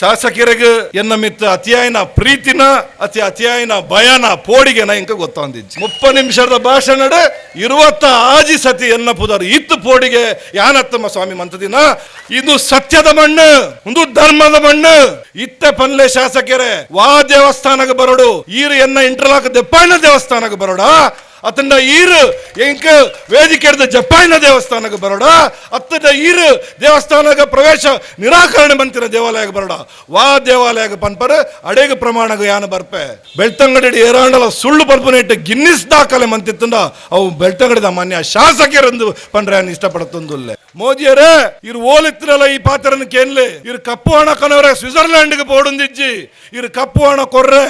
ಶಾಸಕರಿಗೆ ಎನ್ನ ಮಿತ್ತ ಅತಿಯಾಯಿನ ಪ್ರೀತಿನ, ಅತಿ ಅತಿಯಾಯಿನ ಭಯನ, ಪೋಡಿಗೆನ ಇಂಕ ಗೊತ್ತೊಂದಿಜ್ಜಿ. ಮುಪ್ಪ ನಿಮಿಷದ ಭಾಷಣ ಇರುವತ್ತ ಆಜಿ ಸತಿ ಎನ್ನ ಪುದರ್ ಇತ್ತು ಪೋಡಿಗೆ ಯಾನತ್ತಮ್ಮ ಸ್ವಾಮಿ ಮಂತದಿನ ಇದು ಸತ್ಯದ ಮಣ್ಣು ಒಂದು ಧರ್ಮದ ಮಣ್ಣು. ಇತ್ತೆ ಪನ್ಲೆ ಶಾಸಕರೇ, ವಾ ದೇವಸ್ಥಾನಕ್ಕೆ ಬರೋಡು, ಈರು ಎನ್ನ ಇಂಟರ್ಲಾಕ್ ದೆಪ್ಪಣ್ಣ ದೇವಸ್ಥಾನಕ್ಕೆ ಬರೋಡ. ಅತ್ತಂಡ ಈರು, ಎಂಕ ವೇದಿಕೆ ಹಿಡಿದ ಜಪ್ಪಾಯಿನ ದೇವಸ್ಥಾನಕ್ಕೆ ಬರೋಡ. ಅತ್ತದ ಈರು ದೇವಸ್ಥಾನಕ್ಕೆ ಪ್ರವೇಶ ನಿರಾಕರಣೆ ಬಂತಿನ ದೇವಾಲಯಕ್ಕೆ ಬರೋಡ. ವಾ ದೇವಾಲಯಕ್ಕೆ ಪನ್ಪರ್, ಅಡೇಗ ಪ್ರಮಾಣಗ ಯಾನ ಬರ್ಪೆ. ಬೆಳ್ತಂಗಡಿ ಏರಾಂಡಲ ಸುಳ್ಳು ಪನ್ಪನೇಟ್ ಗಿನ್ನಿಸ್ ದಾಖಲೆ ಮಂತಿತ್ತಂಡ ಅವು ಬೆಳ್ತಂಗಡಿದ ಮಾನ್ಯ ಶಾಸಕರಂದು ಪಂಡ್ರೆ ನಾನು ಇಷ್ಟಪಡುತ್ತೊಂದುಲ್ಲೆ. ಮೋದಿಯರೇ, ಇರು ಓಲಿತ್ತಿರಲ್ಲ ಈ ಪಾತ್ರನ ಕೇನ್ಲಿ? ಇರು ಕಪ್ಪು ಹಣ ಕನವರೆ ಸ್ವಿಟ್ಜರ್ಲ್ಯಾಂಡ್ಗೆ ಬೋಡೊಂದಿಜ್ಜಿ. ಇರು ಕಪ್ಪು ಹಣ ಕೊರ್ರೆ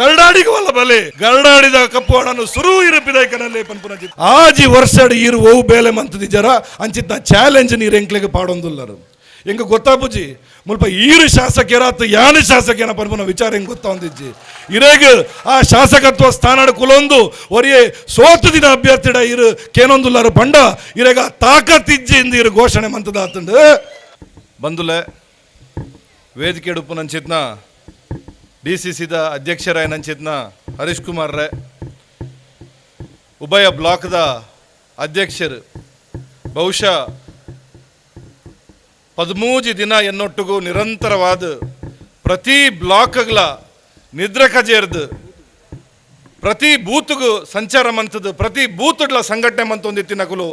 ಗರಡಾಡಿಗೆ ವಲ್ಲ ಬಲೆ. ಗರಡಾಡಿದ ಕಪ್ಪು ಹಣನು ಸುರು ಇರುಪಿದೈಕನಲ್ಲಿ ಪನ್ಪುನ ಆಜಿ ವರ್ಷಡ್ ಇರು ಓವು ಬೇಲೆ ಮಂತದಿ ಜರ ಅಂಚಿತ್ತ ಚಾಲೆಂಜ್ ನೀರು ಎಂಕ್ಲೆಗೆ ಪಾಡೊಂದುಲ್ಲರು. ಎಂಗ ಗೊತ್ತಾಪುಜಿ ಮುಲ್ಪ ಈರು ಶಾಸಕರಾತು ಯಾನು ಶಾಸಕೇನ ಪನ್ಪುನ ವಿಚಾರ ಹೆಂಗ್ ಗೊತ್ತಾಂದಿಜ್ಜಿ ಇರೇಗ ಆ ಶಾಸಕತ್ವ ಸ್ಥಾನಡ ಕುಲೊಂದು ಒರಿಯೇ ಸೋತು ದಿನ ಅಭ್ಯರ್ಥಿಡ ಇರು ಕೇನೊಂದುಲ್ಲರು ಪಂಡ. ಇರೇಗ ತಾಕತ್ತಿಜ್ಜಿ ಇಂದ ಇರು ಘೋಷಣೆ ಮಂತದ ಆತಂಡು ಬಂದುಲೆ, ವೇದಿಕೆ ಉಪ್ಪು ನಂಚಿತ್ನ ಡಿ ಸಿ ಸಿದ ಅಧ್ಯಕ್ಷರಾಯ ನಂಚಿತ್ನ ಹರೀಶ್ ಕುಮಾರ್ ರೇ, ಉಭಯ ಬ್ಲಾಕ್ದ ಅಧ್ಯಕ್ಷರು. ಬಹುಶಃ ಪದ್ಮೂಜಿ ದಿನ ಎನ್ನೊಟ್ಟಿಗೂ ನಿರಂತರವಾದ ಪ್ರತಿ ಬ್ಲಾಕ್ಗಳ ನಿದ್ರೆ ಕಜೇರ್ದು ಪ್ರತಿ ಬೂತ್ಗೂ ಸಂಚಾರ ಮಂತದ್ದು ಪ್ರತಿ ಬೂತ್ಗಳ ಸಂಘಟನೆ ಮಂತೊಂದಿತ್ತಿ ನಕುಲು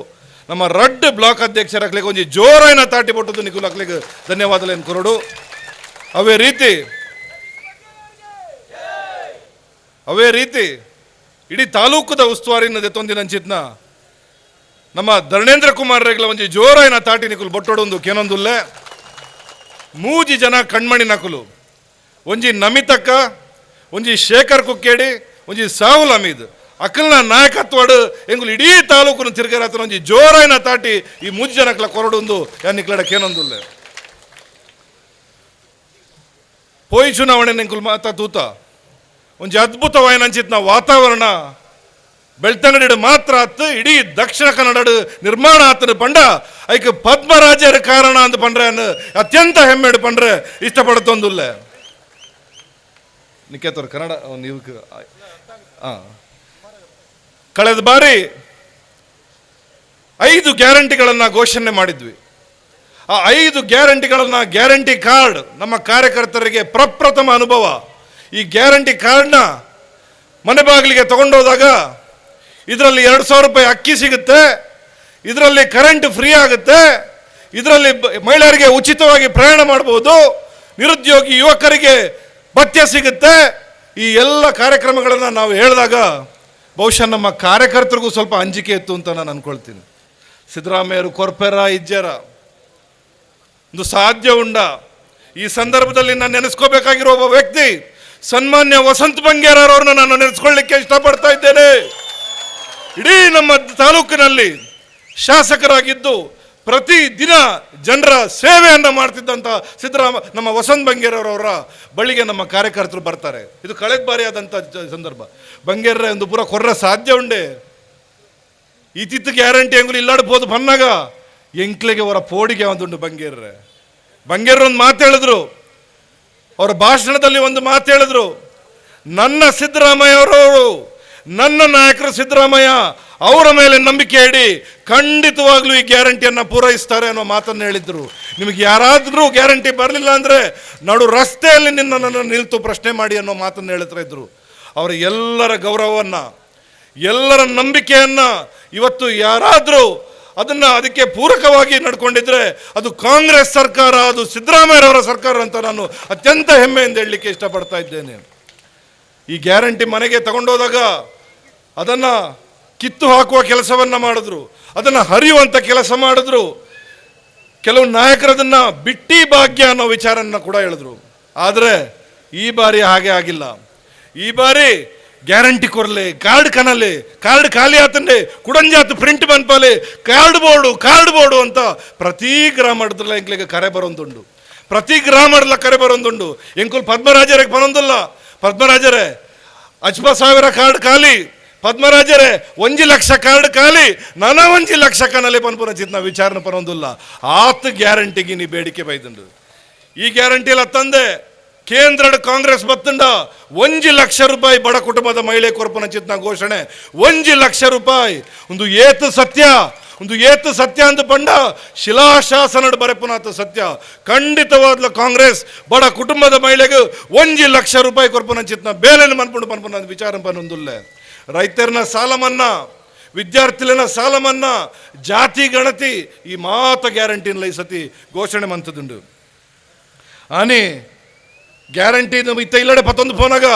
ನಮ್ಮ ರಡ್ ಬ್ಲಾಕ್ ಅಧ್ಯಕ್ಷರಾಗ್ಲಿಕ್ಕೆ ಒಂದು ಜೋರಾಯಿನ ತಾಟಿ ಬಿಟ್ಟದ್ದು ನಿಕುಲು ಹಾಕ್ಲಿಕ್ಕೆ ಧನ್ಯವಾದಲೇನು ಕೊರಡು. ಅವೇ ರೀತಿ ಅವೇ ರೀತಿ, ಇಡೀ ತಾಲೂಕದ ಉಸ್ತುವಾರಿನ ದೆತ್ತೊಂದಿನ ಅಂಚಿತ್ನ ನಮ್ಮ ಧರ್ಣೇಂದ್ರ ಕುಮಾರ್ ರೇಗ್ಲ ಒಂಜಿ ಜೋರಾಯಿನ ತಾಟಿ ನಿಕುಲು, ಬೊಟ್ಟೊಡೊಂದು ಕೆನೊಂದುಲ್ಲೆ. ಮೂಜಿ ಜನ ಕಣ್ಮಣಿ ನಕುಲು. ಒಂಜಿ ನಮಿತಕ್ಕ, ಒಂಜಿ ಶೇಖರ್ ಕುಕ್ಕೇಡಿ, ಒಂಜಿ ಸಾವುಲ್ ಅಮೀದ್. ಅಕಲ್ನ ನಾಯಕತ್ವಡ್ ಎಂಗುಲು ಇಡೀ ತಾಲೂಕುನು ತಿರುಗರಾತನ ಒಂಜಿ ಜೋರಾಯಿನ ತಾಟಿ ಈ ಮೂಜಿ ಜನಕ್ಲ ಕೊರಡೊಂದು ಯಾನಿಕ್ಲಡ ಕೇನೊಂದುಲ್ಲೆ. ಪೋಯಿ ಚುನಾವಣೆ ಎಂಕುಲು ಮಾತ ತೂತ. ಒಂಜಿ ಅದ್ಭುತವಾಯಿನ ಅಂಚಿತ್ನ ವಾತಾವರಣ. ಬೆಳ್ತಂಗಡಿಡು ಮಾತ್ರ ಆತ, ಇಡೀ ದಕ್ಷಿಣ ಕನ್ನಡ ನಿರ್ಮಾಣ ಆತನ ಪಂಡ. ಐಕ್ ಪದ್ಮರಾಜರ ಕಾರಣ ಅಂತ ಪಂಡ್ರೆ ಅತ್ಯಂತ ಹೆಮ್ಮೆಡು ಪಂಡ್ರೆ, ಇಷ್ಟಪಡುತ್ತೊಂದುಲ್ಲೆ. ನಿಕೇತವ್ರು ಕನ್ನಡ ನೀವು. ಕಳೆದ ಬಾರಿ ಐದು ಗ್ಯಾರಂಟಿಗಳನ್ನ ಘೋಷಣೆ ಮಾಡಿದ್ವಿ. ಆ ಐದು ಗ್ಯಾರಂಟಿಗಳನ್ನ ಗ್ಯಾರಂಟಿ ಕಾರ್ಡ್ ನಮ್ಮ ಕಾರ್ಯಕರ್ತರಿಗೆ ಪ್ರಪ್ರಥಮ ಅನುಭವ. ಈ ಗ್ಯಾರಂಟಿ ಕಾರ್ಡ್ನ ಮನೆ ಬಾಗಿಲಿಗೆ ತಗೊಂಡೋದಾಗ ಇದರಲ್ಲಿ ಎರಡು ಸಾವಿರ ರೂಪಾಯಿ ಅಕ್ಕಿ ಸಿಗುತ್ತೆ, ಇದರಲ್ಲಿ ಕರೆಂಟ್ ಫ್ರೀ ಆಗುತ್ತೆ, ಇದರಲ್ಲಿ ಮಹಿಳೆಯರಿಗೆ ಉಚಿತವಾಗಿ ಪ್ರಯಾಣ ಮಾಡಬಹುದು ನಿರುದ್ಯೋಗಿ ಯುವಕರಿಗೆ ಭತ್ಯೆ ಸಿಗುತ್ತೆ. ಈ ಎಲ್ಲ ಕಾರ್ಯಕ್ರಮಗಳನ್ನು ನಾವು ಹೇಳಿದಾಗ ಬಹುಶಃ ನಮ್ಮ ಕಾರ್ಯಕರ್ತರಿಗೂ ಸ್ವಲ್ಪ ಅಂಜಿಕೆ ಇತ್ತು ಅಂತ ನಾನು ಅಂದ್ಕೊಳ್ತೀನಿ ಸಿದ್ದರಾಮಯ್ಯರು ಕೊರ್ಪೆರ ಇಜ್ಜರ, ಒಂದು ಸಾಧ್ಯ ಉಂಡ. ಈ ಸಂದರ್ಭದಲ್ಲಿ ನಾನು ನೆನೆಸ್ಕೋಬೇಕಾಗಿರೋ ಒಬ್ಬ ವ್ಯಕ್ತಿ ಸನ್ಮಾನ್ಯ ವಸಂತ ಬಂಗೇರವ್ರನ್ನ ನಾನು ನೆನೆಸ್ಕೊಳ್ಳಿಕ್ಕೆ ಇಷ್ಟಪಡ್ತಾ ಇದ್ದೇನೆ. ಇಡೀ ನಮ್ಮ ತಾಲೂಕಿನಲ್ಲಿ ಶಾಸಕರಾಗಿದ್ದು ಪ್ರತಿ ದಿನ ಜನರ ಸೇವೆಯನ್ನು ಮಾಡ್ತಿದ್ದಂಥ ಸಿದ್ದರಾಮ, ನಮ್ಮ ವಸಂತ ಬಂಗೇರವರವರ ಬಳಿಗೆ ನಮ್ಮ ಕಾರ್ಯಕರ್ತರು ಬರ್ತಾರೆ. ಇದು ಕಳೆದ ಬಾರಿ ಆದಂಥ ಸಂದರ್ಭ. ಬಂಗೇರ ಒಂದು ಪೂರ ಕೊರ್ರ ಸಾಧ್ಯ ಉಂಡೆ. ಇತ್ತಿತ್ತು ಗ್ಯಾರಂಟಿ ಅಂಗುಲು ಇಲ್ಲಾಡ್ಬೋದು ಬನ್ನಾಗ ಎಂಕ್ಲೆಗೆ ಅವರ ಪೋಡಿಗೆ ಒಂದುಂಡು ಬಂಗೇರ್ರೆ. ಬಂಗೇರ್ರ ಒಂದು ಮಾತು ಹೇಳಿದ್ರು. ಅವರ ಭಾಷಣದಲ್ಲಿ ಒಂದು ಮಾತು ಹೇಳಿದ್ರು, ನನ್ನ ಸಿದ್ದರಾಮಯ್ಯ ಅವರವರು, ನನ್ನ ನಾಯಕರು ಸಿದ್ದರಾಮಯ್ಯ, ಅವರ ಮೇಲೆ ನಂಬಿಕೆ ಇಡಿ, ಖಂಡಿತವಾಗ್ಲೂ ಈ ಗ್ಯಾರಂಟಿಯನ್ನು ಪೂರೈಸ್ತಾರೆ ಅನ್ನೋ ಮಾತನ್ನು ಹೇಳಿದ್ರು. ನಿಮಗೆ ಯಾರಾದರೂ ಗ್ಯಾರಂಟಿ ಬರಲಿಲ್ಲ ಅಂದರೆ ನಡು ರಸ್ತೆಯಲ್ಲಿ ನಿನ್ನ ನನ್ನ ನಿಲ್ತು ಪ್ರಶ್ನೆ ಮಾಡಿ ಅನ್ನೋ ಮಾತನ್ನು ಹೇಳ್ತಾ ಇದ್ರು. ಅವರ ಎಲ್ಲರ ಗೌರವವನ್ನು, ಎಲ್ಲರ ನಂಬಿಕೆಯನ್ನು ಇವತ್ತು ಯಾರಾದರೂ ಅದನ್ನ ಅದಕ್ಕೆ ಪೂರಕವಾಗಿ ನಡ್ಕೊಂಡಿದ್ರೆ ಅದು ಕಾಂಗ್ರೆಸ್ ಸರ್ಕಾರ, ಅದು ಸಿದ್ದರಾಮಯ್ಯರವರ ಸರ್ಕಾರ ಅಂತ ನಾನು ಅತ್ಯಂತ ಹೆಮ್ಮೆಯಿಂದ ಹೇಳಲಿಕ್ಕೆ ಇಷ್ಟಪಡ್ತಾ ಇದ್ದೇನೆ. ಈ ಗ್ಯಾರಂಟಿ ಮನೆಗೆ ತಗೊಂಡೋದಾಗ ಅದನ್ನ ಕಿತ್ತು ಹಾಕುವ ಕೆಲಸವನ್ನ ಮಾಡಿದ್ರು, ಅದನ್ನ ಹರಿಯುವಂತ ಕೆಲಸ ಮಾಡಿದ್ರು. ಕೆಲವು ನಾಯಕರದನ್ನು ಬಿಟ್ಟಿ ಭಾಗ್ಯ ಅನ್ನೋ ವಿಚಾರನ ಕೂಡ ಹೇಳಿದ್ರು. ಆದರೆ ಈ ಬಾರಿ ಹಾಗೆ ಆಗಿಲ್ಲ. ಈ ಬಾರಿ ಗ್ಯಾರಂಟಿ ಕೊರಲೇ, ಕಾರ್ಡ್ ಕನಲೆ, ಕಾರ್ಡ್ ಖಾಲಿ ಆತಂಡೆ, ಕುಡಂಜಾತ್ ಪ್ರಿಂಟ್ ಬಂದ್ಪಾಲೆ, ಕಾರ್ಡ್ ಬೋರ್ಡು ಕಾರ್ಡ್ ಬೋರ್ಡು ಅಂತ ಪ್ರತಿ ಗ್ರಾಮಡ್ದಲ್ಲ ಎಂಕ್ಲಿಗೆ ಕರೆ ಬರೋಂದುಂಡು. ಪ್ರತಿ ಗ್ರಾಮಡ್ಲ ಕರೆ ಬರೋಂದುಂಡು. ಎಂಕುಲ್ ಪದ್ಮರಾಜರಿಗೆ ಬರೋಂದಲ್ಲ. ಪದ್ಮರಾಜರೇ, ಅಜ್ಮ ಸಾವಿರ ಕಾರ್ಡ್ ಖಾಲಿ. ಪದ್ಮರಾಜರೇ, ಒಂಜಿ ಲಕ್ಷ ಕಾರ್ಡ್ ಖಾಲಿ. ನನ ಒಂಜಿ ಲಕ್ಷ ಕನಲೆ ಪನ್ಪುನ ಚಿತ್ನ ವಿಚಾರಣೆ ಪರೊಂದುಲ್ಲ ಆತ್ ಗ್ಯಾರಂಟಿಗೆ ನೀ ಬೇಡಿಕೆ ಬೈದುಂಡು. ಈ ಗ್ಯಾರಂಟಿಲ ತಂದೆ ಕೇಂದ್ರದ ಕಾಂಗ್ರೆಸ್ ಬತ್ತಂಡ ಒಂಜಿ ಲಕ್ಷ ರೂಪಾಯಿ ಬಡ ಕುಟುಂಬದ ಮಹಿಳೆ ಕೊರಪನ ಚಿತ್ನ ಘೋಷಣೆ. ಒಂಜಿ ಲಕ್ಷ ರೂಪಾಯಿ. ಒಂದು ಏತು ಸತ್ಯ. ಒಂದು ಏತು ಸತ್ಯ ಅಂತ ಪಂಡ ಶಿಲಾಶಾಸನ ಬರೆಪುನಾತ ಸತ್ಯ. ಖಂಡಿತವಾದ್ಲ ಕಾಂಗ್ರೆಸ್ ಬಡ ಕುಟುಂಬದ ಮಹಿಳೆಗೆ ಒಂಜಿ ಲಕ್ಷ ರೂಪಾಯಿ ಕೊರಪನ ಚಿತ್ನ ಬೇಲೆನ ಮನ್ಪುಂಡು ಪನ್ಪುನ ವಿಚಾರ ಪನ್ನೊಂದುಲ್ಲೆ ರೈತರನ್ನ ಸಾಲ ಮನ್ನಾ ವಿದ್ಯಾರ್ಥಿಗಳನ್ನ ಸಾಲ ಮನ್ನಾ ಜಾತಿ ಗಣತಿ ಈ ಮಾತ ಗ್ಯಾರಂಟಿನ ಈ ಸತಿ ಘೋಷಣೆ ಮಂತದುಂಡು. ಆನಿ ಗ್ಯಾರಂಟಿ ಇತ್ತ ಇಲ್ಲಡೆ ಪತ್ತೊಂದು ಪೋನಾಗ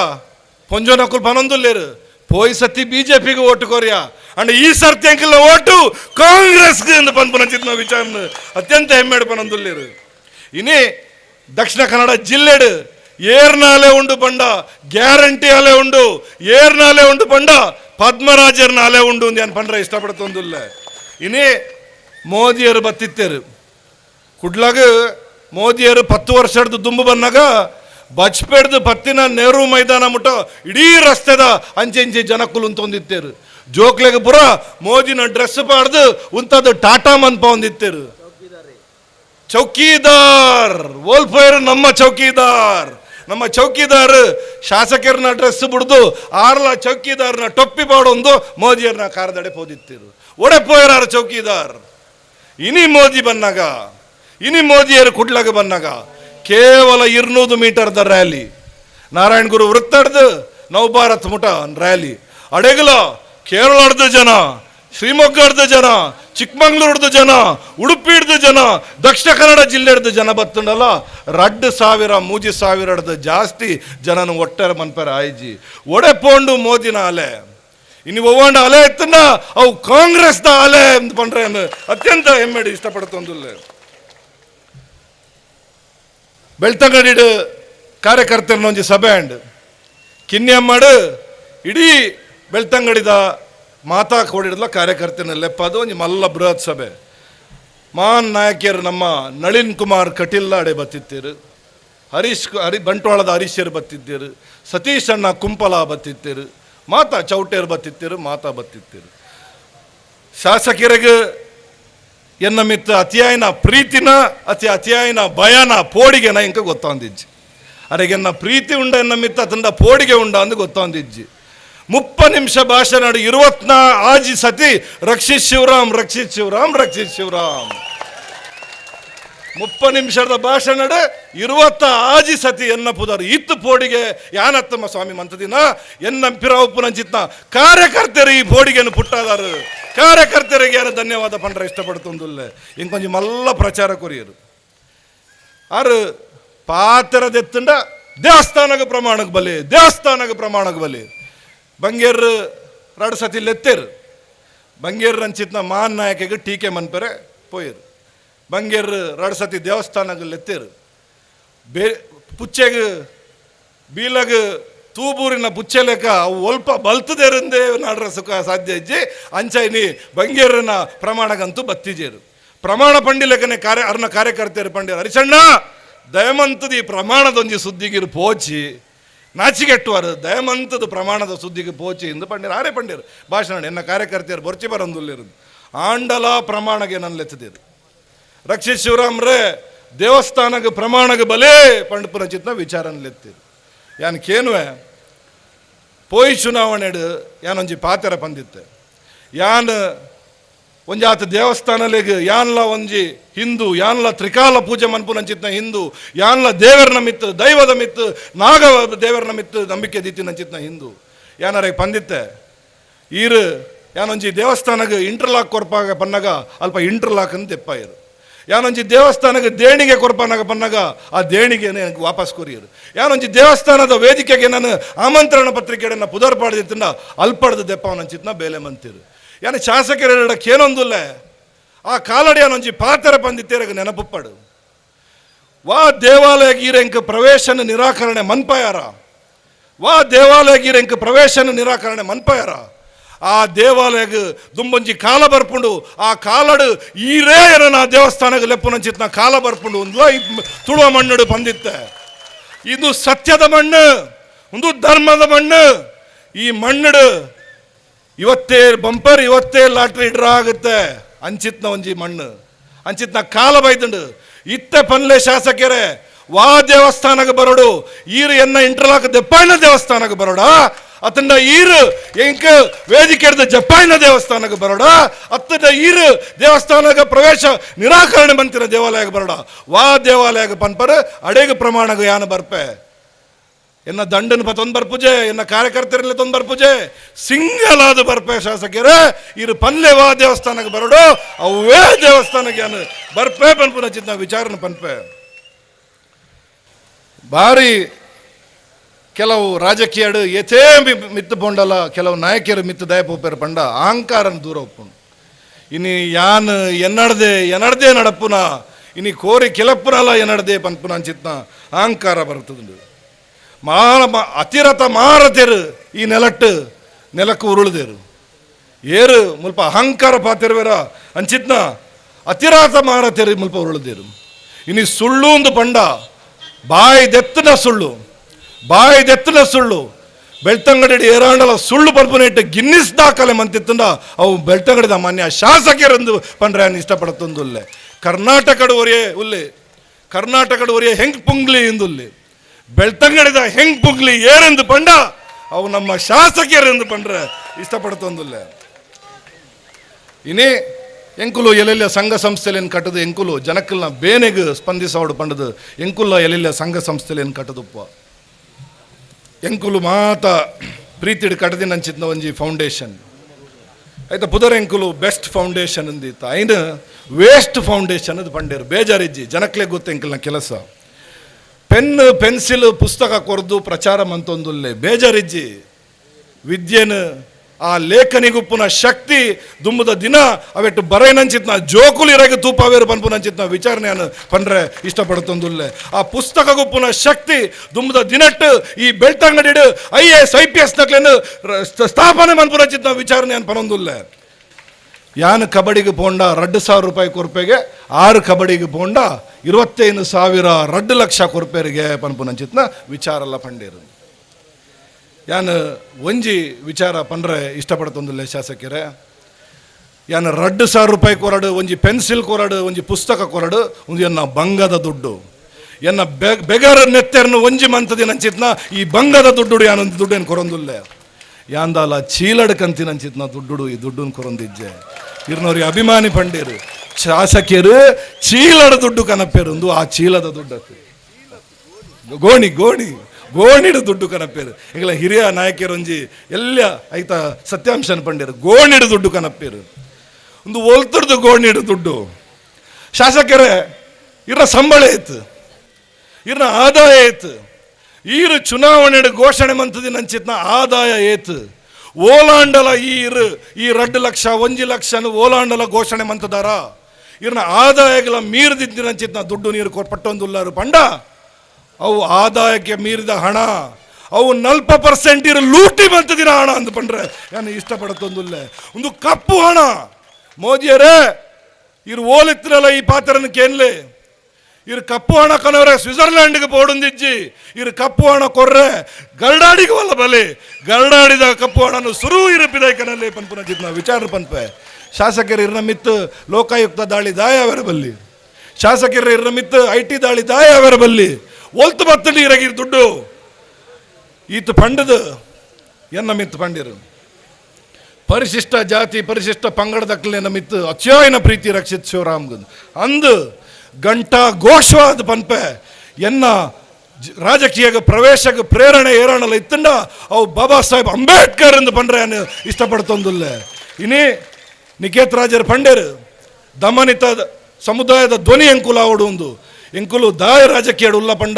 ಪೊಂಜೋನಕ್ಕೂ ಪನೊಂದು ಲೇರು ಪೋಯಿ ಸತಿ ಬಿಜೆಪಿಗೆ ಓಟು ಕೋರಿಯ. ಅಂಡ್ ಈ ಸರ್ತಿ ಅಂಕಲ್ ಓಟು ಕಾಂಗ್ರೆಸ್ಗೆ ಗೆ ಪಂಪನಚಿತ್ ನಾವು ವಿಚಾರ ಅತ್ಯಂತ ಹೆಮ್ಮೆಡ್ ಪನೊಂದು ಇನಿ ಇನ್ನೇ ದಕ್ಷಿಣ ಕನ್ನಡ ಜಿಲ್ಲೆಡು ಏರ್ನಾಲೆ ಉಂಡು ಬಂಡ ಗ್ಯಾರಂಟಿ ಅಲೆ ಉಂಡು, ಏರ್ನಾಲೆ ಉಂಡು ಬಂಡ ಪದ್ಮರಾಜರ್ನ ಅಲೆ ಉಂಡು ಏನು ಪಂಡ್ರೆ ಇಷ್ಟಪಡ್ತೊಂದುಲ್ಲ. ಇನ್ನೇ ಮೋದಿಯರು ಬತ್ತಿತ್ತೇರು. ಕುಡ್ಲಾಗ ಮೋದಿಯರು ಪತ್ತು ವರ್ಷದ ದುಂಬು ಬಂದಾಗ ಬಚ್ಪೆಡ್ದು ಪತ್ತಿನ ನೆಹರು ಮೈದಾನ ಮುಟ್ಟ ಇಡೀ ರಸ್ತೆದ ಅಂಚೆ ಅಂಚೆ ಜನ ಕುಲುಂತೊಂದಿತ್ತೇರು ಜೋಕ್ಲೆಗೆ ಪುರ ಮೋದಿನ ಡ್ರೆಸ್ ಪಾಡ್ದು ಉಂತದ ಟಾಟಾ ಮನ್ಪ ಒಂದಿತ್ತೇರು. ಚೌಕಿದಾರ್, ವೋಲ್ಫೈರ್ ನಮ್ಮ ಚೌಕಿದಾರ್. ನಮ್ಮ ಚೌಕಿದಾರ್ ಶಾಸಕರನ್ನ ಡ್ರೆಸ್ ಬಿಡ್ದು ಆರ್ಲ ಚೌಕಿದಾರ್ನ ಟೊಪ್ಪಿ ಪಾಡೊಂದು ಮೋದಿಯರ್ನ ಕಾರದಡೆ ಪೋದಿತ್ತಿರು. ಒಡೆ ಪೋಯರಾರ ಚೌಕಿದಾರ್. ಇನಿ ಮೋದಿ ಬಂದಾಗ, ಇನಿ ಮೋದಿಯರು ಕುಡ್ಲಾಗ ಬಂದಾಗ ಕೇವಲ ಇರ್ನೂರು ಮೀಟರ್ದ ರ್ಯಾಲಿ. ನಾರಾಯಣ ಗುರು ವೃತ್ತಡ್ದು ನವಭಾರತ್ ಮುಟ ರ್ಯಾಲಿ. ಅಡೆಗಲ ಕೇರಳದ ಜನ ಶಿವಮೊಗ್ಗದ ಜನ ಚಿಕ್ಕಮಂಗ್ಳೂರ್ದ ಜನ ಉಡುಪಿಡ್ದ ಜನ, ದಕ್ಷಿಣ ಕನ್ನಡ ಜಿಲ್ಲೆಡ್ದ ಜನ ಬತ್ತುಂಡಲ್ಲ. ರಡ್ಡು ಸಾವಿರ, ಮೂಜಿ ಸಾವಿರಡ್ದು ಜಾಸ್ತಿ ಜನನ ಒಟ್ಟಾರೆ ಮನ್ಪರ ಆಯ್ಜಿ. ಒಡೆ ಪೋಂಡು ಮೋದಿನ ಅಲೆ. ಇನ್ನು ಒವ್ವಾಂಡ ಅಲೆ ಎತ್ತನ ಅವು ಕಾಂಗ್ರೆಸ್ದ ಅಲೆ ಅಂತ ಬಂದ್ರೆ ಅತ್ಯಂತ ಹೆಮ್ಮೆಡಿ ಇಷ್ಟಪಡ್ತೊಂದುಲ್ಲ. ಬೆಳ್ತಂಗಡಿಡು ಕಾರ್ಯಕರ್ತರನ್ನ ಒಂಜಿ ಸಭೆ ಅಂಡ್ ಕಿನ್ಯಮ್ಮಡ್ ಇಡೀ ಬೆಳ್ತಂಗಡಿದ ಮಾತಾ ಕೊಡಿಡ್ಲ ಕಾರ್ಯಕರ್ತನ ಲೆಪ್ಪದು ಒಂಜಿ ಮಲ್ಲ ಬೃಹತ್ ಸಭೆ. ಮಾನ್ ನಾಯಕಿಯರು ನಮ್ಮ ನಳಿನ್ ಕುಮಾರ್ ಕಟೀಲ್ ಅಡೆ ಬತ್ತಿತ್ತೀರು, ಹರೀಶ್ ಹರಿ ಬಂಟ್ವಾಳದ ಹರೀಶರು ಬತ್ತಿದ್ದೀರು ಸತೀಶ್ ಅಣ್ಣ ಕುಂಪಲ ಬತ್ತಿತ್ತೀರು, ಮಾತಾ ಚೌಟೇರು ಬತ್ತಿತ್ತೀರು, ಮಾತಾ ಬತ್ತಿತ್ತೀರು. ಶಾಸಕರಿಗೆ ಎನ್ನ ಮಿತ್ತ ಅತಿಯಾಯಿನ ಪ್ರೀತಿನ ಅತಿ ಅತಿಯಾಯಿನ ಭಯನ ಪೋಡಿಗೆನ ಇಂಕ ಗೊತ್ತೊಂದಿಜ್ಜಿ. ಅರೆಗೆನ್ನ ಪ್ರೀತಿ ಉಂಡ ಎನ್ನ ಮಿತ್ತ ತಂದ ಪೋಡಿಗೆ ಉಂಡ ಅಂದು ಗೊತ್ತೊಂದಿಜ್ಜಿ. ಮುಪ್ಪ ನಿಮಿಷ ಭಾಷೆ ನಡು ಇರುವತ್ನ ಆಜಿ ಸತಿ ರಕ್ಷಿತ್ ಶಿವರಾಮ್ ರಕ್ಷಿತ್ ಶಿವರಾಮ್ ರಕ್ಷಿತ್ ಶಿವರಾಮ್. ಮುಪ್ಪ ನಿಮಿಷದ ಭಾಷೆ ನಡು ಇರುವತ್ತ ಆಜಿ ಸತಿ ಎನ್ನ ಪುದರ್ ಇತ್ತು ಪೋಡಿಗೆ ಯಾನತ್ತಮ್ಮ ಸ್ವಾಮಿ ಮಂತದಿನ ಎನ್ನ ಪಿರಾವು ಪುನಂಚಿತ್ನ ಕಾರ್ಯಕರ್ತರು ಈ ಪೋಡಿಗೆಯನ್ನು ಪುಟ್ಟಾದಾರು. ಕಾರ್ಯಕರ್ತರಿಗೆ ಯಾರು ಧನ್ಯವಾದ ಪಂಡ್ರೆ ಇಷ್ಟಪಡ್ತೊಂದುಲ್ಲೆ ಇಂಕೊಂಜಿ ಮಲ್ಲ ಪ್ರಚಾರ ಕೊರಿಯರು ಆರು ಪಾತ್ರದೆತ್ತಂಡ ದೇವಸ್ಥಾನಕ್ಕೆ ಪ್ರಮಾಣಕ್ಕೆ ಬಲೆ ದೇವಸ್ಥಾನಕ್ಕೆ ಪ್ರಮಾಣಕ್ಕೆ ಬಲೆ. ಬಂಗೇರ್ ರಡ್ ಸತಿ ಲೆತ್ತೇರು ಬಂಗೇರ್ ರಂಚಿತ್ನ ಮಾನ್ ನಾಯಕಿಗೆ ಟೀಕೆ ಮನ್ಪರೆ ಪೋಯರು ಬಂಗೇರ್ ರಡ್ ಸತಿ ದೇವಸ್ಥಾನಗ ಲೆತ್ತೇರು ಬೇ ಪುಚ್ಚೆಗೆ ಬೀಲಗ ತೂಬೂರಿನ ಪುಚ್ಚೆ ಲೆಕ್ಕ ಅವು ಒಲ್ಪ ಬಲ್ತದೇರಂದೇ ನಾಡ್ರ ಸುಖ ಸಾಧ್ಯ ಇಜ್ಜಿ. ಅಂಚೈನಿ ಬಂಗೇರನ ಪ್ರಮಾಣಗಂತೂ ಬತ್ತಿಜೇರು ಪ್ರಮಾಣ ಪಂಡಿ ಲೆಕ್ಕನೆ ಕಾರ್ಯ, ಅರ್ನ ಕಾರ್ಯಕರ್ತೆಯರು ಪಂಡಿ ಹರಿಸಣ್ಣ ದಯಮಂತದ ಈ ಪ್ರಮಾಣದೊಂಜಿ ಸುದ್ದಿಗಿರು ಪೋಚಿ. ನಾಚಿಗೆಟ್ಟುವರು, ದಯಮಂತದ ಪ್ರಮಾಣದ ಸುದ್ದಿಗೆ ಪೋಚಿ ಎಂದು ಪಂಡಿರು, ಆರೇ ಪಂಡಿರು. ಭಾಷಣ ಎನ್ನ ಕಾರ್ಯಕರ್ತೆಯರು ಬರ್ಚಿ ಬರಂದುಲ್ಲಿರು ಆಂಡಲ ಪ್ರಮಾಣಗೆ ನನ್ನ ಲೆತ್ತದಿರು ರಕ್ಷಿತ್ ಶಿವರಾಮ್ರೆ, ದೇವಸ್ಥಾನಗ ಪ್ರಮಾಣಗ ಬಲೇ ಪಂಡಪುರ ಚಿತ್ನ ವಿಚಾರನ್ಲೆತ್ತಿರು ಯಾನ್ ಕೇನುವೆ? ಪೋಯಿ ಚುನಾವಣೆಡು ಯಾನೊಂಜಿ ಪಾತೆರ ಪಂದಿತ್ತೆ. ಯಾನ್ ಒಂಜಾತ ದೇವಸ್ಥಾನಲೆಗ್ ಯಾನ್ಲ ಒಂಜಿ ಹಿಂದೂ, ಯಾನ್ಲ ತ್ರಿಕಾಲ ಪೂಜೆ ಮನ್ಪುನಂಚಿತ್ನ ಹಿಂದೂ, ಯಾನ್ಲ ದೇವರನ ಮಿತ್ತು, ದೈವದ ಮಿತ್ತು, ನಾಗ ದೇವರನ ಮಿತ್ತು ನಂಬಿಕೆ ದಿತ್ತಿನಂಚಿತ್ನ ಹಿಂದೂ. ಯಾನರೆ ಪಂದಿತ್ತೆ? ಈರು ಯಾನೊಂಜಿ ದೇವಸ್ಥಾನಗ ಇಂಟರ್ಲಾಕ್ ಕೊರ್ಪಾಗ ಪನ್ನಗ ಅಲ್ಪ ಇಂಟರ್ಲಾಕ್ ಅಂತ ತೆಪ್ಪಾಯಿರು ಯಾನೊಂಜಿ ದೇವಸ್ಥಾನಕ್ಕೆ ದೇಣಿಗೆ ಕೊರ್ಪನಾಗ ಪನ್ನಾಗ, ಆ ದೇಣಿಗೆ ವಾಪಸ್ ಕೊರಿಯರು. ಯಾನೊಂಜಿ ದೇವಸ್ಥಾನದ ವೇದಿಕೆಗೆ ನಾನು ಆಮಂತ್ರಣ ಪತ್ರಿಕೆಯನ್ನು ಪುದರ್ ಪಾಡಿದಿತ್ತಂಡ ಅಲ್ಪಡ್ದು ದೆಪ್ಪವನಂಚಿತ್ನ ಬೇಲೆ ಮಂತಿರು. ಯಾನ ಶಾಸಕರ ಏನೊಂದುಲ್ಲ ಆ ಕಾಲಡಿ ಯಾನೊಂಜಿ ಪಾತ್ರ ನೆನಪು ನೆನಪುಪ್ಪಡು. ವಾ ದೇವಾಲಯ ಗೀರೆಂಕ ಪ್ರವೇಶನ ನಿರಾಕರಣೆ ಮನ್ಪಯಾರ. ವಾ ದೇವಾಲಯ ಗೀರೆಂಕ ಪ್ರವೇಶನ ನಿರಾಕರಣೆ ಮನ್ಪಯಾರ. ಆ ದೇವಾಲಯಗ ದುಂಬಂಜಿ ಕಾಲ ಬರ್ಪುಂಡು. ಆ ಕಾಲಡು ಈರೇ ಏನನ ದೇವಸ್ಥಾನಗ ನಾ ಕಾಲ ಬರ್ಪುಂಡು. ಒಂದು ತುಳುವ ಮಣ್ಣು ಬಂದಿತ್ತೆ. ಇದು ಸತ್ಯದ ಮಣ್ಣು, ಒಂದು ಧರ್ಮದ ಮಣ್ಣು. ಈ ಮಣ್ಣು ಇವತ್ತೇ ಬಂಪರ್, ಇವತ್ತೇ ಲಾಟ್ರಿ ಇಡ್ರ ಆಗುತ್ತೆ. ಅಂಚಿತ್ನ ಒಂಜಿ ಮಣ್ಣು. ಅಂಚಿತ್ನ ಕಾಲ ಬೈದಂಡು ಇತ್ತೆ ಪನ್ಲೆ ಶಾಸಕರೆ ವಾ ದೇವಸ್ಥಾನಕ್ಕೆ ಬರೋಡು. ಈರು ಎನ್ನ ಇಂಟರ್ಲಾಕ್ ದೆಪ್ಪಣ್ಣ ದೇವಸ್ಥಾನಕ್ಕೆ ಬರೋಡ? ಅತ್ತಂಡ ಈರು, ಎಂಕ ವೇದಿಕೆ ಹಿಡಿದ ಜಪಾನ್ನ ದೇವಸ್ಥಾನಕ್ಕೆ ಬರೋಡ. ಅತ್ತಂಡ ಈರು ದೇವಸ್ಥಾನಕ್ಕೆ ಪ್ರವೇಶ ನಿರಾಕರಣೆ ಬಂತಿರ ದೇವಾಲಯಕ್ಕೆ ಬರೋಡ. ವಾ ದೇವಾಲಯಕ್ಕೆ ಪನ್ಪರ್, ಅಡೆಗೆ ಪ್ರಮಾಣಗ ಯಾನ ಬರ್ಪೆ. ಎನ್ನ ದಂಡನ ತೊಂದ್ ಬರ್ಪುಜೆ, ಎನ್ನ ಕಾರ್ಯಕರ್ತರಲ್ಲಿ ತೊಂದ್ ಬರ್ಪುಜೆ. ಸಿಂಗಲ್ ಆದ ಬರ್ಪೆ ಶಾಸಕರೇ ಇರು ಪಲ್ಲೆ ವಾ ದೇವಸ್ಥಾನಕ್ಕೆ ಬರೋಡು ಅವೇ ದೇವಸ್ಥಾನಕ್ಕೆ ಯಾನು ಬರ್ಪೆ ಪನ್ಪುನ ಚಿತ್ತ ವಿಚಾರನ ಪನ್ಪೆ. ಭಾರಿ ಕೆಲವು ರಾಜಕೀಯಡು ಯಥೇ ಮಿತ್ತು ಪೊಂಡಲ ಕೆಲವು ನಾಯಕಿಯರು ಮಿತ್ತು ದಯಪೋಪೇರು ಪಂಡ ಅಹಂಕಾರನ ದೂರ ಒಪ್ಪುಂಡು ಇನಿ ಯಾನ್ ಎನ್ನಡದೆ ಎನ್ನಡದೆ ನಡಪುನ ಇನಿ ಕೋರಿ ಕೆಲಪುನಲ ಎನ್ನಡದೆ ಪನ್ಪುನ ಅಂಚಿತ್ನ ಅಹಂಕಾರ ಬರ್ತದುಂಡು ಮಾರ ಅತಿರಥ ಮಾರತೆರು ಈ ನೆಲಟ್ಟು ನೆಲಕ್ಕೆ ಉರುಳದೇರು. ಏರು ಮುಲ್ಪ ಅಹಂಕಾರ ಪಾತಿರ್ವೇರ ಅಂಚಿತ್ನ ಅತಿರಾತ ಮಾರತೆರು ಮುಲ್ಪ ಉರುಳದೇರು. ಇನಿ ಸುಳ್ಳು ಒಂದು ಪಂಡ, ಬಾಯಿ ದೆತ್ತನ ಸುಳ್ಳು. ಬಾಯಿ ದೆತ್ತನ ಸುಳ್ಳು. ಬೆಳ್ತಂಗಡಿ ಏರಾಂಡಲ ಸುಳ್ಳು ಪರ್ಪನೇಟ್ ಗಿನ್ನಿಸ್ ದಾಖಲೆ ಮಂತಿತ್ತಂಡ ಅವು ಬೆಳ್ತಂಗಡಿದ ಮಾನ್ಯ ಶಾಸಕರಂದು ಪಂಡ್ರೆ ನಾನು ಇಷ್ಟಪಡುತ್ತೊಂದುಲ್ಲೆ. ಕರ್ನಾಟಕದ ಒರಿಯೇ ಉಲ್ಲೆ, ಕರ್ನಾಟಕದ ಒರಿಯೇ ಹೆಂಗ್ ಪುಂಗ್ಲಿ ಇಂದುಲ್ಲೆ. ಬೆಳ್ತಂಗಡಿದ ಹೆಂಗ್ ಪುಂಗ್ಲಿ ಏರೆಂದು ಪಂಡ, ಅವು ನಮ್ಮ ಶಾಸಕಿಯರೆಂದು ಪಂಡ್ರೆ ಇಷ್ಟಪಡುತ್ತೊಂದುಲ್ಲೆ. ಇನ್ನೇ ಎಂಕುಲು ಎಲ್ಲೆಲ್ಲ ಸಂಘ ಸಂಸ್ಥೆಲೇನು ಕಟ್ಟದು ಎಂಕುಲು ಜನಕ್ಕಲ್ನ ಬೇನೆಗೆ ಸ್ಪಂದಿಸೋಡು ಪಂಡದು ಎಂಕುಲ್ಲ ಎಲ್ಲೆಲ್ಲ ಸಂಘ ಸಂಸ್ಥೆಲೇನು ಕಟ್ಟದುಪ್ಪ. ಎಂಕುಲು ಮಾತ ಪ್ರೀತಿಡ್ ಕಟ್ಟದಿನ ಅಂಚಿತ್ನ ಒಂಜಿ ಫೌಂಡೇಶನ್. ಐತ ಪುದರ್ ಎಂಕುಲು ಬೆಸ್ಟ್ ಫೌಂಡೇಶನ್ ಅಂದಿತ್ತು. ಐನ್ ವೇಸ್ಟ್ ಫೌಂಡೇಶನ್ ಅದು ಪಂಡೇರು. ಬೇಜಾರಿಜ್ಜಿ. ಜನಕ್ಲೆ ಗೊತ್ತು ಎಂಕಲ್ನ ಕೆಲಸ. ಪೆನ್ ಪೆನ್ಸಿಲ್, ಪುಸ್ತಕ ಕೊರ್ದು ಪ್ರಚಾರ ಮಂತೊಂದುಲ್ಲೆ. ಬೇಜಾರಿಜ್ಜಿ. ವಿದ್ಯೆನ ಆ ಲೇಖನಿಗುಪ್ಪುನ ಶಕ್ತಿ, ದುಂಬುದ ದಿನ, ಅವೆಟ್ಟು ಬರೈನಂಚಿತ್ನ ಜೋಕುಲು ಇರಗೆ ತೂಪಾವೇರು ಪನ್ಪುನಂಚಿತ್ನ ವಿಚಾರಣೆಯನ್ನು ಪಂಡ್ರೆ ಇಷ್ಟಪಡುತ್ತೊಂದುಲ್ಲೆ ಆ ಪುಸ್ತಕಗುಪ್ಪುನ ಶಕ್ತಿ, ದುಂಬುದ ದಿನಟ್ಟು, ಈ ಬೆಳ್ತಂಗಡಿಡು I S, I P S ನಕ್ಲೆನು ಸ್ಥಾಪನೆ ಮನ್ಪುನಂಚಿತ್ನ ವಿಚಾರಣೆಯನ್ನು ಪನೊಂದುಲ್ಲೆ. ಯಾನು ಕಬಡ್ಡಿಗೆ ಪೋಂಡ, ರಡ್ಡು ಸಾವಿರ ರೂಪಾಯಿ ಕೊರ್ಪೆಗೆ, ಆರು ಕಬಡ್ಡಿಗೆ ಪೋಂಡ, ಇರುವತ್ತೈದು ಸಾವಿರ ರಡ್ಡು ಲಕ್ಷ ಕೊರ್ಪೆರಿಗೆ ಪನ್ಪುನಂಚಿತ್ನ ವಿಚಾರಲ್ಲ ಪಂಡೇರು ಯಾನ್ ಒಂಜಿ ವಿಚಾರ ಪಂಡ್ರೆ ಇಷ್ಟಪಡ್ತೊಂದಿಲ್ಲ ಶಾಸಕರೇ ಯಾನು ರಡ್ಡು ಸಾವಿರ ರೂಪಾಯಿ ಕೊರಡು, ಒಂಜಿ ಪೆನ್ಸಿಲ್ ಕೊರಡು, ಒಂಜಿ ಪುಸ್ತಕ ಕೊರಡು, ಒಂದು ಎನ್ನ ಬಂಗದ ದುಡ್ಡು. ಎನ್ನ ಬೆಗರ ನೆತ್ತೆರನ್ನು ಒಂಜಿ ಮಂತದಿನಂಚಿತ್ನ ಈ ಬಂಗದ ದುಡ್ಡು ಯಾನೊಂದು ದುಡ್ಡೇನು ಕೊರೊಂದುಲ್ಲೆ. ಯಾಂದಾಲ ಚೀಲಡ್ ಕಂತಿನಂಚಿತ್ನ ದುಡ್ಡು ಈ ದುಡ್ಡನ್ನು ಕೊರೊಂದಿಜ್ಜೆ. ಇರ್ನವ್ರಿಗೆ ಅಭಿಮಾನಿ ಪಂಡೀರು, ಶಾಸಕಿಯರು ಚೀಲಡ ದುಡ್ಡು ಕನಪೇರು ಆ ಚೀಲದ ದುಡ್ಡು ಗೋಣಿ ಗೋಣಿ. ಗೋಣಿಡ ದುಡ್ಡು ಕನಪೇರು ಈಗಲ ಹಿರಿಯ ನಾಯಕಿಯರೊಂಜಿ ಎಲ್ಲ ಐತ ಸತ್ಯಾಂಶನ ಪಂಡೇರು ಗೋಣಿಡ ದುಡ್ಡು ಕನಪೇರು ಒಂದು ಒಲ್ತರ್ದು ಗೋಣಿಡ ದುಡ್ಡು. ಶಾಸಕರೇ ಇರ ಸಂಬಳ ಏತು ಇರ್ನ ಆದಾಯ ಏತು ಈರು ಚುನಾವಣೆ ಘೋಷಣೆ ಮಂತದಿ ನಂಚಿತ್ನ ಆದಾಯ ಏತು ಓಲಾಂಡಲ ಈರು, ಈ ರಡ್ಡು ಲಕ್ಷ, ಒಂಜಿ ಲಕ್ಷ ಓಲಾಂಡಲ ಘೋಷಣೆ ಮಂತದಾರ ಇರ್ನ ಆದಾಯಗಳ ಮೀರಿದಿದ್ದಿನಂಚಿತ್ನ ದುಡ್ಡು ನೀರು ಕೊಟ್ಪಟ್ಟೊಂದುಲ್ಲಾರು ಪಂಡ ಅವು ಆದಾಯಕ್ಕೆ ಮೀರಿದ ಹಣ, ಅವು ನಲ್ಪ ಪರ್ಸೆಂಟ್ ಇರೋ ಲೂಟಿ ಬಂತದಿನ ಹಣ ಅಂತ ಬಂದ್ರೆ ನಾನು ಇಷ್ಟಪಡುತ್ತೊಂದುಲ್ಲೆ ಒಂದು ಕಪ್ಪು ಹಣ. ಮೋದಿಯರೇ ಇರು ಓಲಿತ್ರಲ್ಲ ಈ ಪಾತ್ರನ ಕೇನ್ಲಿ ಇರು ಕಪ್ಪು ಹಣ ಕನವರೆ ಸ್ವಿಟ್ಜರ್ಲ್ಯಾಂಡ್ಗೆ ಬೋಡೊಂದಿಜ್ಜಿ. ಇರು ಕಪ್ಪು ಹಣ ಕೊರ್ರೆ ಗರ್ಡಾಡಿಗೆ ಒಲ್ಲ ಬಲಿ. ಗರ್ಡಾಡಿದ ಕಪ್ಪು ಹಣನು ಸುರು ಇರಪಿದೈಕನಲ್ಲಿ ಪನ್ಪುನ ಜಿತ್ನ ವಿಚಾರ ಪನ್ಪೆ. ಶಾಸಕರು ಇರ್ನ ಮಿತ್ತು, ಲೋಕಾಯುಕ್ತ ದಾಳಿ ದಾಯ ಅವರ ಬಲ್ಲಿ. ಶಾಸಕರು ಇರ್ನ ಮಿತ್ತು, ಐ ಟಿ ದಾಳಿ ದಾಯ ಅವರ ಬಲ್ಲಿ. ಒಲ್ತು ಬತ್ತಲಿ ಇರಗಿರ್ ದುಡ್ಡು. ಈತ ಪಂಡದು ಎನ್ನ ನಮ್ಮಿತ್ತು ಪಂಡಿರು? ಪರಿಶಿಷ್ಟ ಜಾತಿ, ಪರಿಶಿಷ್ಟ ಪಂಗಡದಕ್ಲೆ ನಮಿತ್ತು ಅತ್ಯಾಯನ ಪ್ರೀತಿ ರಕ್ಷಿತ್ ಶಿವರಾಮ್ಗಂದು. ಅಂದು ಗಂಟಾ ಘೋಷವಾದ ಪನ್ಪೆ, ಎನ್ನ ರಾಜಕೀಯ ಪ್ರವೇಶಕ್ಕೆ ಪ್ರೇರಣೆ ಏರಣಲ್ಲ ಇತ್ತಂಡ ಅವು ಬಾಬಾ ಸಾಹೇಬ್ ಅಂಬೇಡ್ಕರ್ ಎಂದು ಪಂಡ್ರೆ ಇಷ್ಟಪಡ್ತೊಂದಿಲ್ಲ. ಇನಿ ನಿಕೇತ್ ರಾಜರ ಪಂಡೇರು ದಮನಿತ ಸಮುದಾಯದ ಧ್ವನಿ ಅಂಕುಲ ಒಂದು ಎಂಕುಲು ದಾಯ ರಾಜಕೀಯ ಉಲ್ಲ ಪಂಡ,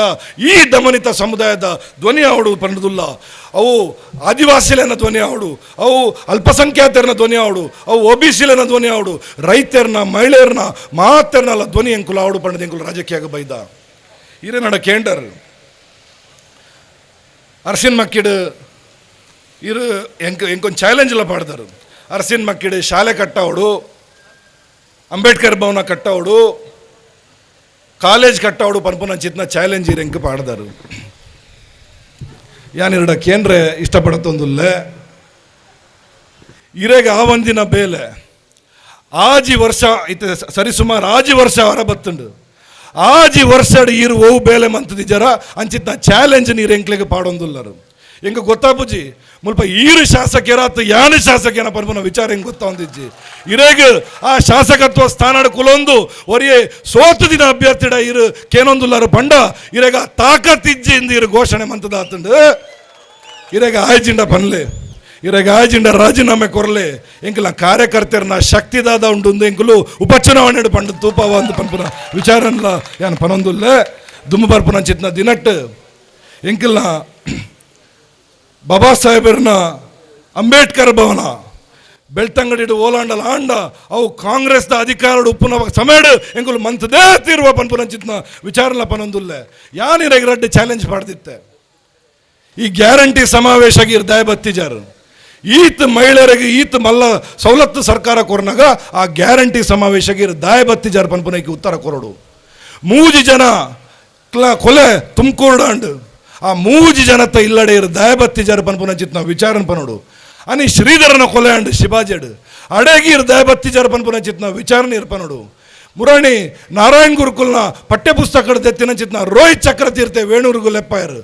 ಈ ದಮನಿತ ಸಮುದಾಯದ ಧ್ವನಿ ಆವಡು ಪಂಡದುಲ್ಲ. ಅವು ಆದಿವಾಸಿಲನ ಧ್ವನಿ ಆವಡು ಅವು ಅಲ್ಪಸಂಖ್ಯಾತರನ ಧ್ವನಿ ಆವಡು ಅವು ಒ ಬಿ ಸಿಲನ ಧ್ವನಿ ಆವಡು ರೈತರನ್ನ, ಮಹಿಳೆಯರನ್ನ ಮಾತರ್ನಲ್ಲ ಧ್ವನಿ ಎಂಕುಲು ಆವಡು ಪಂಡದ ಎಂಕುಲು ರಾಜಕೀಯ ಬೈದ. ಇರೇ ನಡ ಕೇಂಡರ್ ಅರ್ಸಿನ್ ಮಕ್ಕಿಡು, ಇರು ಎಂಕ ಚಾಲೆಂಜ್ ಎಲ್ಲ ಪಾಡ್ದಾರು. ಅರ್ಸಿನ್ ಮಕ್ಕಿಡು ಶಾಲೆ ಕಟ್ಟವಡು ಅಂಬೇಡ್ಕರ್ ಭವನ ಕಟ್ಟವಡು ಕಾಲೇಜ್ ಕಟ್ಟಾವಡು ಪನ್ಪುನ ಚಿತ್ನ ಚಾಲೆಂಜ್ ಇರೆಂಕ್ ಪಾಡ್ದಾರು. ಯಾನಿರಡ ಕೇಂದ್ರ ಇಷ್ಟಪಡತ್ತೊಂದುಲ್ಲೆ? ಇರೆಗೆ ಆ ಒಂದಿನ ಬೇಲೆ ಆಜಿ ವರ್ಷ ಇತ ಸರಿಸುಮಾರು ಆಜಿ ವರ್ಷ ಹೊರ ಬತ್ತುಂಡು. ಆಜಿ ವರ್ಷಡ್ ಈರು ಓವು ಬೇಲೆ ಮಂತದಿ ಜರ ಅಂಚಿತ್ತ ಚಾಲೆಂಜ್ ನೀರು ಎಂಕ್ಲೆಗೆ ಪಾಡೊಂದುಲ್ಲರು. ಎಂಗ ಗೊತ್ತಾಪುಜಿ ಮುಲ್ಪ ಈರು ಶಾಸಕರಾತು ಶಾಸಕ ಶಾಸಕನ ಪರ್ಪನ ವಿಚಾರ ಹೆಂಗ್ ಗೊತ್ತಾಂದಿಜ್ಜಿ ಇರೇಗ ಆ ಶಾಸಕತ್ವ ಸ್ಥಾನಡ್ ಕುಲೊಂದು ಒರಿಯೇ ಸೋತು ದಿನ ಅಭ್ಯರ್ಥಿಡ ಇರು ಕೇನೊಂದುಲ್ಲಾರು ಪಂಡ ಇರೇಗ ತಾಕತ್ತಿಜ್ಜಿ ಇಂದ ಇರು ಘೋಷಣೆ ಮಂತದ ಆತಂಡು. ಇರೇಗ ಆಯ್ಜಿಂಡ ಪನ್ಲೆ ಇರಾಗ ಆಯ್ಜಿಂಡ ರಾಜೀನಾಮೆ ಕೊರಲೆ. ಎಂಕಲ ಕಾರ್ಯಕರ್ತೆರ್ನ ಶಕ್ತಿದಾದ ಉಂಡು ಎಂಕಲು ಉಪಚುನಾವಣೆ ಪಂಡು ತೂಪವ ಅಂತ ಪನ್ಪುನ ವಿಚಾರನ್ಲ ಯಾನ್ ಪನೊಂದುಲ್ಲೆ. ದುಮ್ಮು ಬರ್ಪುನ ಚಿತ್ನ ದಿನಟ್ ಎಂಕಲ್ನ ಬಾಬಾ ಸಾಹೇಬರನ್ನ ಅಂಬೇಡ್ಕರ್ ಭವನ, ಬೆಳ್ತಂಗಡಿಡು ಓಲಾಂಡಲ ಆಂಡ, ಅವು ಕಾಂಗ್ರೆಸ್ದ ಅಧಿಕಾರ ಉಪ್ಪುನ ಸಮೇಡ್ ಎಂಕುಲು ಮಂತದೇ ತೀರುವ ಪನ್ಪುನ ಚಿತ್ನ ವಿಚಾರಲ ಪನೊಂದುಲ್ಲೆ ಯಾನಿ ರಡ್ಡು ಚಾಲೆಂಜ್ ಮಾಡ್ದಿತ್ತೆ ಈ ಗ್ಯಾರಂಟಿ ಸಮಾವೇಶಗೆ ಇರ್ದಾಯ ಬತ್ತಿಜಾರು ಈತ್ ಮಹಿಳೆಯರಿಗೆ ಈತ್ ಮಲ್ಲ ಸವಲತ್ತು ಸರ್ಕಾರ ಕೊರನಾಗ ಆ ಗ್ಯಾರಂಟಿ ಸಮಾವೇಶಗೆ ದಾಯ ಬತ್ತಿಜಾರು ಪನ್ಪುನಕ್ಕೆ ಉತ್ತರ ಕೊರಡು. ಮೂಜಿ ಜನ ಕೊಲೆ ತುಮಕೂರ್ಡಾಂಡ್ ಆ ಮೂಜಿ ಜನತ ಇಲ್ಲಡೆ ಇರು ದಾಯ ಬತ್ತಿಜಾರು ಪನ್ಪುನ ಚಿತ್ ನಾವು ವಿಚಾರನ್ ಪನೋಡು ಅನಿ ಶ್ರೀಧರನ ಕೊಲೆ ಅಂಡ್ ಶಿವಾಜಡ್ ಅಡಗಿರ್ ದಯಬತ್ತಿಜಾರ ಪನ್ಪುನ ನಾವು ವಿಚಾರಣೆ ಇರ್ಪನೋಡು ಮುರಾಣಿ ನಾರಾಯಣ್ ಗುರುಕುಲ್ನ ಪಠ್ಯ ಪುಸ್ತಕದ ದೆತ್ತಿನ ಚಿತ್ನ ರೋಹಿತ್ ಚಕ್ರತೀರ್ಥ ವೇಣೂರು ಲೆಪ್ಪಾಯರು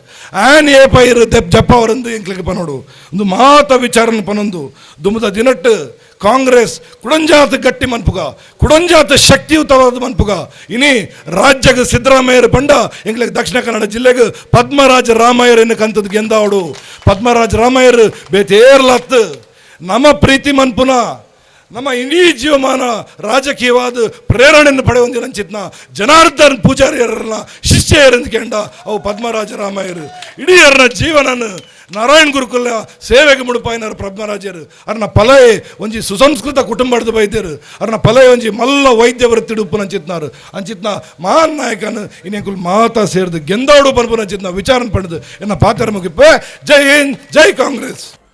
ಆನ್ ಏ ಪೈರು ದೆಪ್ ಜಪ್ಪ ಅವರಂದು ಎಂಕ್ಲಿಗೆ ಪನೋಡು ಒಂದು ಮಾತ ವಿಚಾರನ ಪನೊಂದು ದುಮದ ದಿನಟ್ಟು ಕಾಂಗ್ರೆಸ್ ಕುಡಂಜಾತ ಗಟ್ಟಿ ಮನ್ಪುಗ, ಕುಡಂಜಾತ ಶಕ್ತಿಯುತವಾದ ಮನ್ಪುಗ. ಇನಿ ರಾಜ್ಯಗ ಸಿದ್ದರಾಮಯ್ಯರ ಬಂಡ ಎಂಗ್ಲಿಗೆ ದಕ್ಷಿಣ ಕನ್ನಡ ಜಿಲ್ಲೆಗೆ ಪದ್ಮರಾಜ ರಾಮಯ್ಯರ್ ಎಂದ ಗೆಂದಾವಡು ಪದ್ಮರಾಜ ರಾಮಯ್ಯರು ಬೇತೇರ್ಲತ್ ನಮ್ಮ ಪ್ರೀತಿ ಮನ್ಪುನ. ನಮ್ಮ ಇಡೀ ಜೀವಮಾನ ರಾಜಕೀಯವಾದ ಪ್ರೇರಣೆಯನ್ನು ಪಡೆಯೊಂದಿನ ಚಿತ್ನ ಜನಾರ್ದನ್ ಪೂಜಾರಿಯರನ್ನ ಕೆಂಡ ಅವು ಪದ್ಮರಾಜ ರಾಮಯ್ಯರು. ಇಡೀ ಅವರ ಜೀವನನ ನಾರಾಯಣ್ ಗುರುಕುಲ ಸೇವೆಗೆ ಮುಡುಪಾಯಿನಾರ ಪದ್ಮರಾಜರು. ಅರ್ನ ಪಲಯ ಒಂಜಿ ಸುಸಂಸ್ಕೃತ ಕುಟುಂಬದ ವೈದ್ಯರು ಅರ್ನ ಪಲೆ ಒಂಜಿ ಮಲ್ಲ ವೈದ್ಯವರ ವೃತ್ತಿ ಉಪ್ಪು ಅಂಚಿತ್ನಾರು. ಅಂಚಿತ್ನ ಮಹಾನ್ ನಾಯಕನ ಇನ್ನೆಂಕುಲ್ ಮಾತಾ ಸೇರಿದು ಗೆಂದಾಡು ಬರ್ಬು ನಂಚಿತ್ನ ವಿಚಾರ ಪಡೆದು ಎನ್ನ ಪಾತ್ರ ಮುಗಿಪ್ಪೆ ಜೈ ಹಿಂದ್, ಜೈ ಕಾಂಗ್ರೆಸ್.